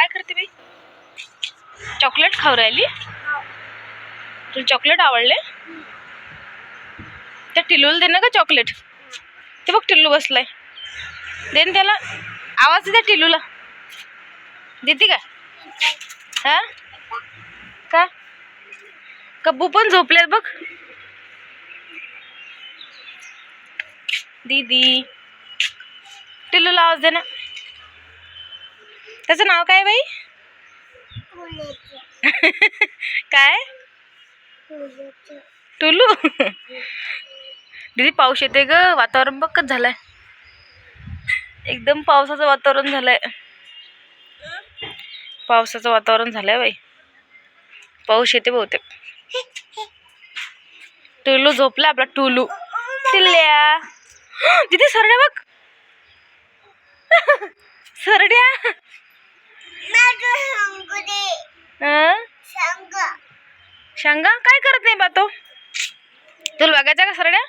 काय करते बाई? चॉकलेट खाऊ राहिली? तुला चॉकलेट आवडले? त्या टिल्लूला दे ना का चॉकलेट. ते बघ टिल्लू बसलाय. दे ना त्याला. आवाज दे त्या टिल्लूला देते का? हा? का? कब्बू पण झोपले बघ. दीदी. टिल्लूला आवाज दे ना. त्याचं नाव काय बाई? काय? टुलू. दीदी पाऊस येते ग. वातावरण बघ कसं झालंय. एकदम पावसाचं वातावरण झालंय. पावसाचं वातावरण झालंय बाई. पाऊस येते बहुतेक. टुलू झोपला आपला टुलू. टिल्ल्या. दीदी सरड्या बघ. सरड्या? शांगा काय करत नाही बा तो? तुला बघायचा का सरड्या?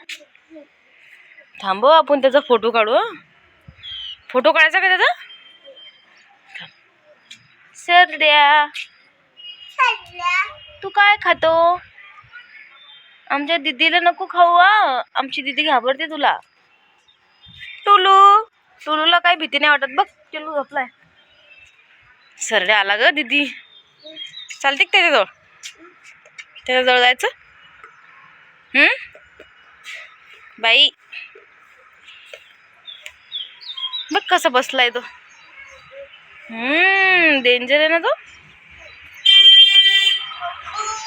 थांबव आपण त्याचा फोटो काढू? फोटो काढायचा का त्याचा. सरड्या. तू काय खातो? आमच्या दीदीला नको खाऊ आमची दीदी घाबरते तुला. टुलू. टुलूला काही भीती नाही वाटत. बघ टुलू झोपलाय. सरड्या आला ग दीदी. चालते का त्याच्याजवळ? त्याच्याजवळ जायचं? हम्म बाई. बघ कसा बसलाय तो. हम्म डेंजर आहे ना तो?